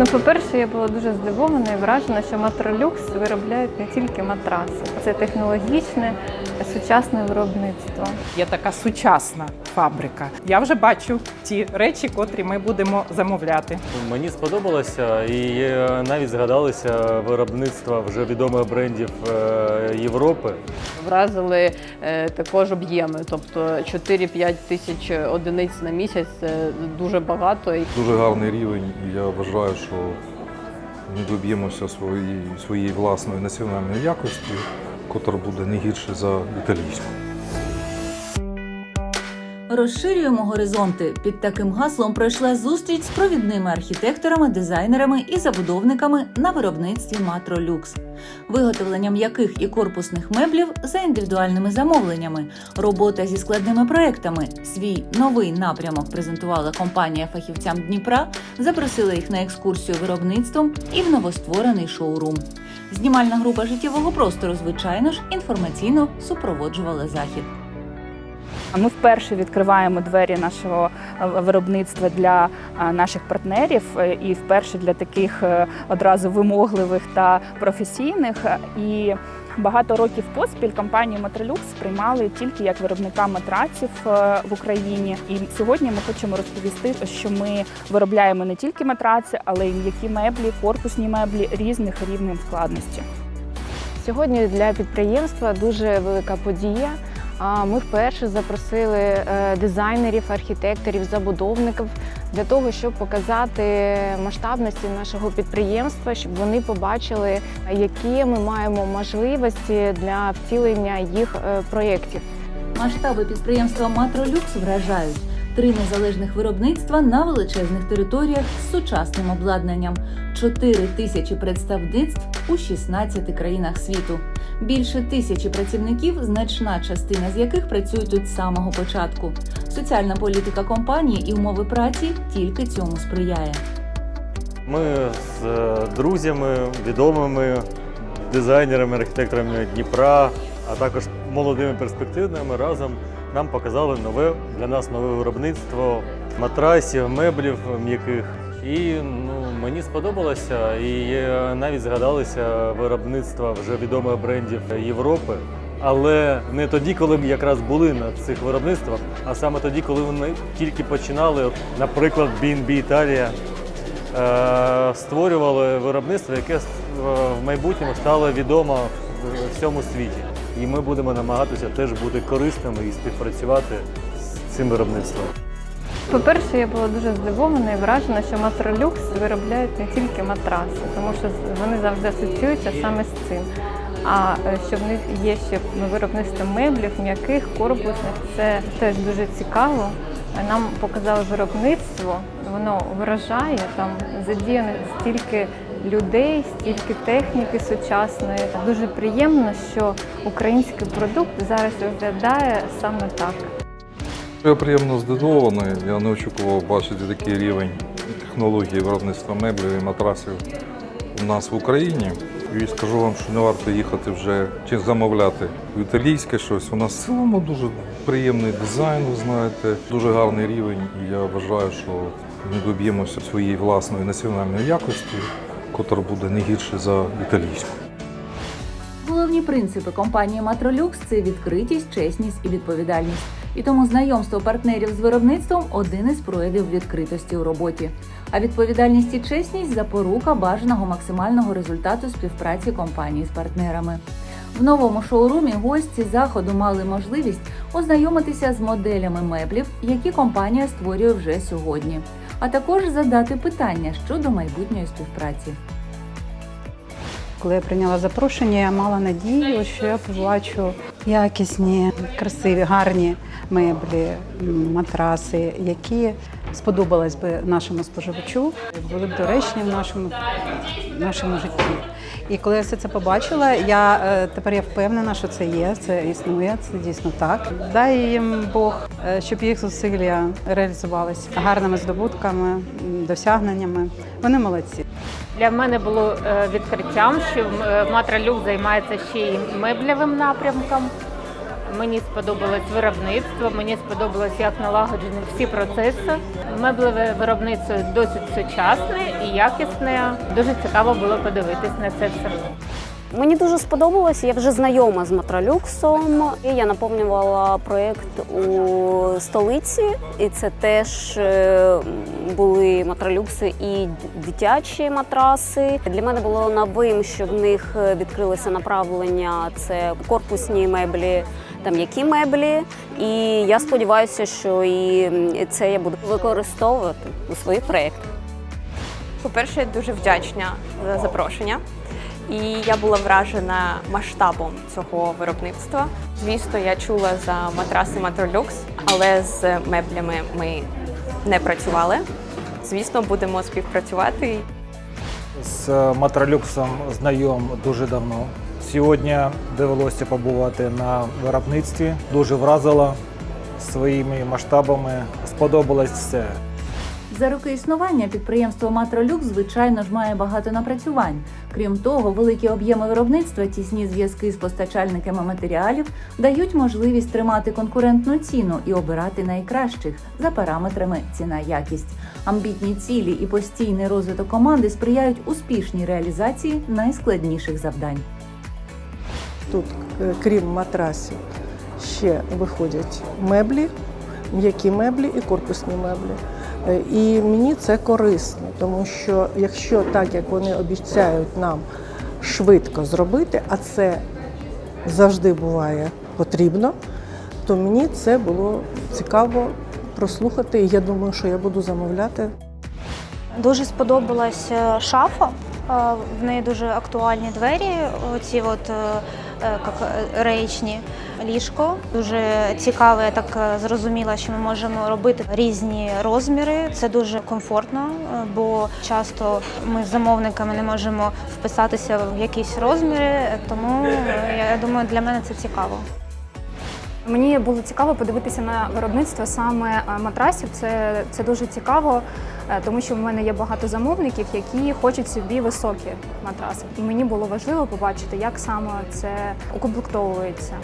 Ну, по-перше, я була дуже здивована і вражена, що Матролюкс виробляють не тільки матраси. Це технологічне, сучасне виробництво. Є така сучасна фабрика. Я вже бачу ті речі, котрі ми будемо замовляти. Мені сподобалося і навіть згадалися виробництва вже відомих брендів е, Європи. Вразили е, також об'єми, тобто 4-5 тисяч одиниць на місяць це дуже багато. Дуже гарний рівень, і я вважаю, що ми доб'ємося своєї, своєї власної національної якості, котра буде не гірше за італійську. Розширюємо горизонти. Під таким гаслом пройшла зустріч з провідними архітекторами, дизайнерами і забудовниками на виробництві Матролюкс, виготовленням яких і корпусних меблів за індивідуальними замовленнями, робота зі складними проектами. Свій новий напрямок презентувала компанія фахівцям Дніпра, запросила їх на екскурсію виробництвом і в новостворений шоурум. Знімальна група життєвого простору, звичайно ж, інформаційно супроводжувала захід. Ми вперше відкриваємо двері нашого е, виробництва для е, наших партнерів е, і вперше для таких одразу вимогливих та професійних. І багато років поспіль компанію Матролюкс сприймали тільки як виробника матраців е, в Україні. І сьогодні ми хочемо розповісти, що ми виробляємо не тільки матраци, але й м'які меблі, корпусні меблі різних рівнів складності. Сьогодні для підприємства дуже велика подія. Ми вперше запросили е, дизайнерів, архітекторів, забудовників для того, щоб показати масштабності нашого підприємства, щоб вони побачили, які ми маємо можливості для втілення їх е, проєктів. Масштаби підприємства Матролюкс вражають. Три незалежних виробництва на величезних територіях з сучасним обладнанням, 4 тисячі представництв у 16 країнах світу, більше тисячі працівників, значна частина з яких працюють тут з самого початку. Соціальна політика компанії і умови праці тільки цьому сприяє. Ми з е, друзями, відомими дизайнерами, архітекторами Дніпра, а також молодими перспективними разом нам показали нове для нас нове виробництво матрасів, меблів м'яких. І ну, мені сподобалося, і навіть згадалися виробництва вже відомих брендів Європи. Але не тоді, коли ми якраз були на цих виробництвах, а саме тоді, коли вони тільки починали, наприклад, B&B Італія е, створювали виробництво, яке е, в майбутньому стало відомо в всьому світі. І ми будемо намагатися теж бути корисними і співпрацювати з цим виробництвом. По-перше, я була дуже здивована і вражена, що Матролюкс виробляють не тільки матраси, тому що вони завжди асоціюються саме з цим. А е, що в них є ще виробництво меблів, м'яких, корпусних, це теж дуже цікаво. Нам показали виробництво, воно вражає, там задіяно стільки людей, стільки техніки сучасної. Дуже приємно, що український продукт зараз виглядає саме так. Я приємно здивований. Я не очікував бачити такий рівень технології виробництва меблів і матрасів у нас в Україні. І скажу вам, що не варто їхати вже чи замовляти італійське щось. У нас в цілому дуже приємний дизайн, ви знаєте, дуже гарний рівень. І я вважаю, що ми доб'ємося своєї власної національної якості, котра буде не гірше за італійську. Головні принципи компанії Матролюкс це відкритість, чесність і відповідальність. І тому знайомство партнерів з виробництвом один із проявів відкритості у роботі. А відповідальність і чесність запорука бажаного максимального результату співпраці компанії з партнерами. В новому шоурумі гості заходу мали можливість ознайомитися з моделями меблів, які компанія створює вже сьогодні, а також задати питання щодо майбутньої співпраці. Коли я прийняла запрошення, я мала надію, що я побачу якісні, красиві, гарні меблі, матраси, які сподобались би нашому споживачу, були б доречні в нашому, в нашому житті. І коли я все це побачила, я е, тепер я впевнена, що це є, це існує, це дійсно так. Дай їм Бог, е, щоб їх зусилля реалізувалися гарними здобутками, досягненнями. Вони молодці. Для мене було е, відкриттям, що е, Матралюк займається ще й меблевим напрямком. Мені сподобалось виробництво, мені сподобалось, як налагоджені всі процеси. Меблеве виробництво досить сучасне і якісне. Дуже цікаво було подивитись на це все. Мені дуже сподобалось. Я вже знайома з Матролюксом. І Я наповнювала проєкт у столиці, і це теж е, були матролюкси і дитячі матраси. Для мене було новим, що в них відкрилося направлення. Це корпусні меблі та м'які меблі. І я сподіваюся, що і це я буду використовувати у своїх проєктах. По-перше, я дуже вдячна за запрошення. І я була вражена масштабом цього виробництва. Звісно, я чула за матраси Матролюкс, але з меблями ми не працювали. Звісно, будемо співпрацювати. З Матролюксом знайом дуже давно. Сьогодні довелося побувати на виробництві. Дуже вразило своїми масштабами. Сподобалось все. За роки існування підприємство Матролюкс, звичайно ж, має багато напрацювань. Крім того, великі об'єми виробництва, тісні зв'язки з постачальниками матеріалів дають можливість тримати конкурентну ціну і обирати найкращих за параметрами ціна-якість. Амбітні цілі і постійний розвиток команди сприяють успішній реалізації найскладніших завдань. Тут, е, крім матрасів, ще виходять меблі, м'які меблі і корпусні меблі. Е, І мені це корисно, тому що якщо так, як вони обіцяють нам швидко зробити, а це завжди буває потрібно, то мені це було цікаво прослухати, і я думаю, що я буду замовляти. Дуже сподобалась шафа. Е, В неї дуже актуальні двері. Оці от як е, реєчні ліжко. Дуже цікаво, я так е, зрозуміла, що ми можемо робити різні розміри. Це дуже комфортно, е, бо часто ми з замовниками не можемо вписатися в якісь розміри. Тому е, я думаю, для мене це цікаво. Мені було цікаво подивитися на виробництво саме е, матрасів. Це, це дуже цікаво, е, тому що в мене є багато замовників, які хочуть собі високі матраси. І мені було важливо побачити, як саме це укомплектовується.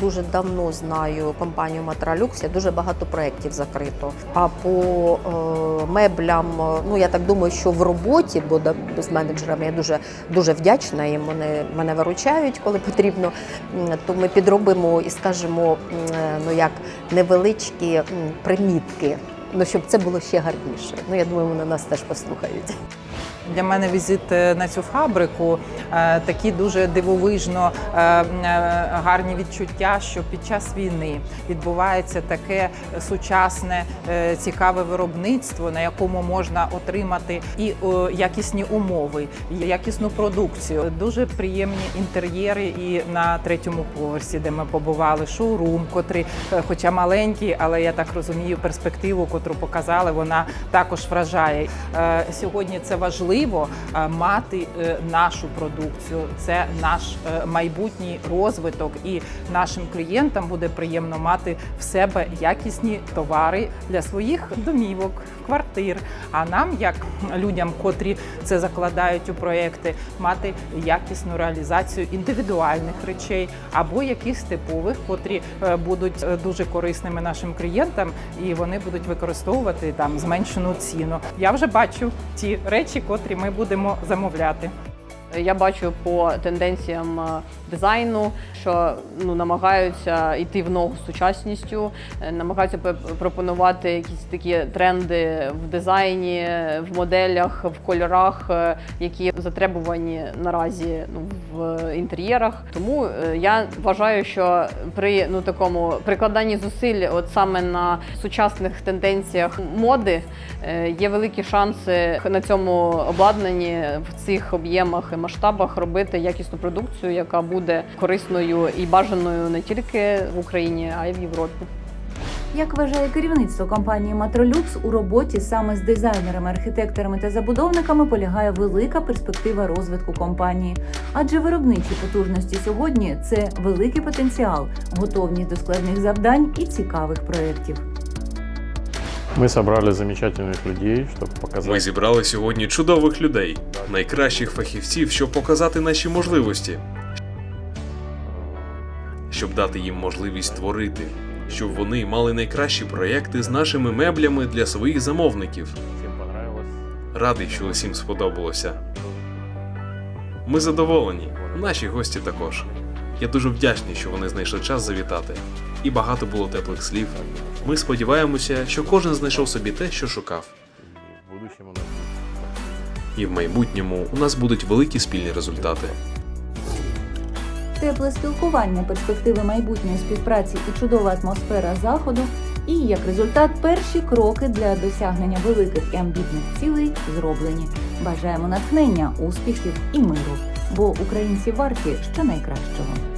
Дуже давно знаю компанію Матралюкс, я дуже багато проєктів закрито. А по е, меблям, е, ну я так думаю, що в роботі, бо з менеджерами я дуже дуже вдячна їм. Вони мене виручають, коли потрібно. То ми підробимо і скажемо, е, ну як невеличкі примітки. Ну, щоб це було ще гарніше. Ну, я думаю, вони нас теж послухають. Для мене візит е, на цю фабрику е, такі дуже дивовижно е, гарні відчуття, що під час війни відбувається таке сучасне цікаве виробництво, на якому можна отримати і якісні умови, і якісну продукцію. Дуже приємні інтер'єри і на третьому поверсі, де ми побували, шоурум, котрий, хоча маленький, але я так розумію, перспективу, котру показали, вона також вражає. Сьогодні це важливо е, мати е, нашу продукцію. Це наш е, майбутній розвиток, і нашим клієнтам буде приємно мати в себе якісні товари для своїх домівок, квартир. А нам, як людям, котрі це закладають у проекти, мати якісну реалізацію індивідуальних речей або якихось типових, котрі будуть дуже корисними нашим клієнтам, і вони будуть використовувати там зменшену ціну. Я вже бачу ті речі, котрі ми будемо замовляти. Я бачу по тенденціям е, дизайну, що ну намагаються йти в ногу з сучасністю, е, намагаються пропонувати якісь такі тренди в дизайні, в моделях, в кольорах, е, які затребувані наразі ну, в інтер'єрах. Тому я вважаю, що при ну такому прикладанні зусиль, от саме на сучасних тенденціях моди, є великі шанси на цьому обладнанні в цих об'ємах масштабах робити якісну продукцію, яка буде корисною і бажаною не тільки в Україні, а й в Європі. Як вважає керівництво компанії Матролюкс, у роботі саме з дизайнерами, архітекторами та забудовниками полягає велика перспектива розвитку компанії, адже виробничі потужності сьогодні це великий потенціал, готовність до складних завдань і цікавих проєктів. Мы собрали замечательных людей, чтобы показать. Ми зібрали сьогодні чудових людей, найкращих фахівців, щоб показати наші можливості. щоб дати їм можливість творити, щоб вони мали найкращі проекти з нашими меблями для своїх замовників. Всім понравилось. Радий, що усім сподобалося. Ми задоволені, наші гості також. Я дуже вдячний, що вони знайшли час завітати. І багато було теплих слів. Ми сподіваємося, що кожен знайшов собі те, що шукав. І в майбутньому у нас будуть великі спільні результати. Тепле спілкування, перспективи майбутньої співпраці і чудова атмосфера заходу. І як результат, перші кроки для досягнення великих і амбітних цілей зроблені. Бажаємо натхнення, успіхів і миру, бо українці варті ще найкращого.